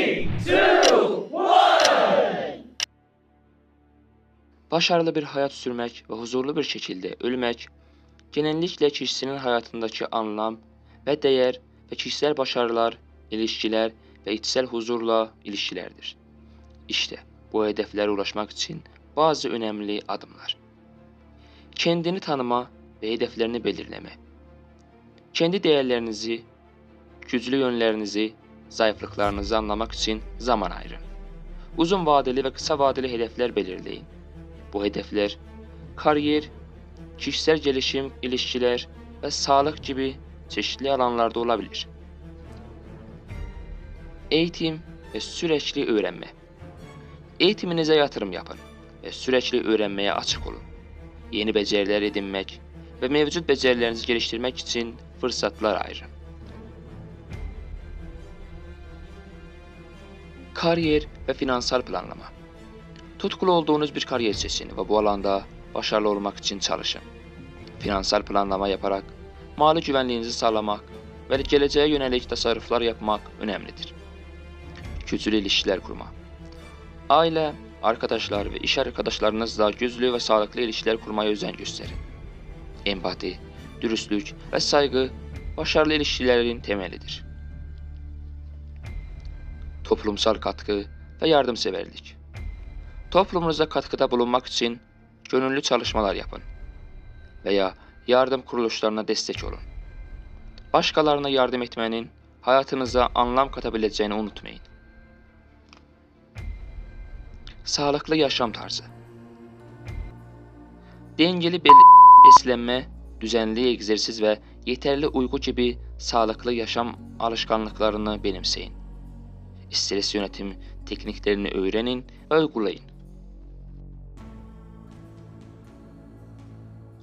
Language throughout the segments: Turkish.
Three, two, one. Başarılı bir həyat sürmək və huzurlu bir şəkildə ölmək genelliklə kişinin həyatındakı anlam və dəyər və kişisel başarılar, ilişkilər və içsel huzurla ilişkilərdir. İşte bu hədəflərə ulaşmaq üçün bazı önəmli adımlar. Kendini tanıma və hədəflərini belirləmə. Kendi dəyərlərinizi, güclü yönlərinizi zayıflıklarınızı anlamak için zaman ayırın. Uzun vadeli ve kısa vadeli hedefler belirleyin. Bu hedefler kariyer, kişisel gelişim, ilişkiler ve sağlık gibi çeşitli alanlarda olabilir. Eğitim ve sürekli öğrenme. Eğitiminize yatırım yapın ve sürekli öğrenmeye açık olun. Yeni beceriler edinmek ve mevcut becerilerinizi geliştirmek için fırsatlar ayırın. Kariyer ve finansal planlama. Tutkulu olduğunuz bir kariyer seçin ve bu alanda başarılı olmak için çalışın. Finansal planlama yaparak mali güvenliğinizi sağlamak ve geleceğe yönelik tasarruflar yapmak önemlidir. Güçlü ilişkiler kurma. Aile, arkadaşlar ve iş arkadaşlarınızla güçlü ve sağlıklı ilişkiler kurmaya özen gösterin. Empati, dürüstlük ve saygı başarılı ilişkilerin temelidir. Toplumsal katkı ve yardımseverlik. Toplumunuza katkıda bulunmak için gönüllü çalışmalar yapın veya yardım kuruluşlarına destek olun. Başkalarına yardım etmenin hayatınıza anlam katabileceğini unutmayın. Sağlıklı yaşam tarzı. Dengeli beslenme, düzenli egzersiz ve yeterli uyku gibi sağlıklı yaşam alışkanlıklarını benimseyin. Stres yönetim tekniklerini öğrenin ve uygulayın.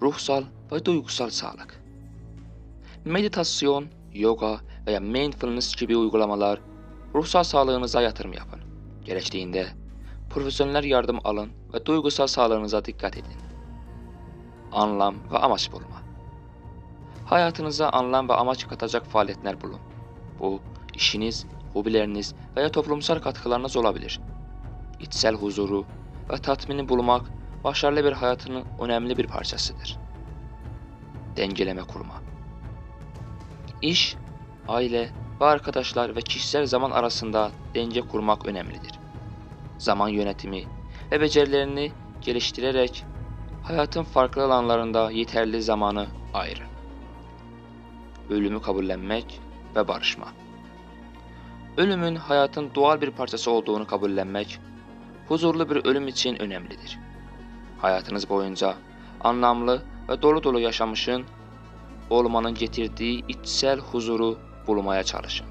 Ruhsal ve duygusal sağlık. Meditasyon, yoga veya mindfulness gibi uygulamalar ruhsal sağlığınıza yatırım yapın. Gerektiğinde profesyonel yardım alın ve duygusal sağlığınıza dikkat edin. Anlam ve amaç bulma. Hayatınıza anlam ve amaç katacak faaliyetler bulun. Bu işiniz, hobileriniz veya toplumsal katkılarınız olabilir. İçsel huzuru ve tatmini bulmak başarılı bir hayatın önemli bir parçasıdır. Dengeleme kurma. İş, aile ve arkadaşlar ve kişisel zaman arasında denge kurmak önemlidir. Zaman yönetimi ve becerilerini geliştirerek hayatın farklı alanlarında yeterli zamanı ayırın. Ölümü kabullenmek ve barışma. Ölümün hayatın doğal bir parçası olduğunu kabullenmek, huzurlu bir ölüm için önemlidir. Hayatınız boyunca anlamlı ve dolu dolu yaşamışın olmanın getirdiği içsel huzuru bulmaya çalışın.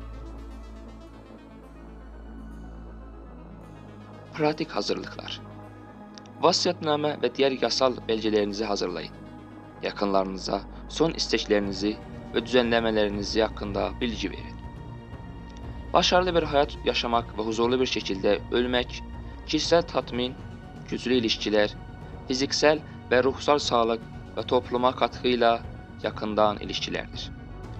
Pratik hazırlıklar. Vasiyetname ve diğer yasal belgelerinizi hazırlayın. Yakınlarınıza son isteklerinizi ve düzenlemelerinizi hakkında bilgi verin. Başarılı bir həyat yaşamaq və huzurlu bir şəkildə ölmək, kişisəl tatmin, güclü ilişkilər, fiziksəl və ruhsal sağlıq və topluma qatqı ilə yaxından ilişkilərdir.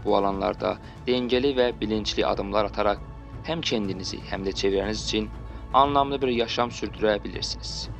Bu alanlarda dengəli və bilincli addımlar ataraq həm kəndinizi, həm də çevrəniz üçün anlamlı bir yaşam sürdürə bilirsiniz.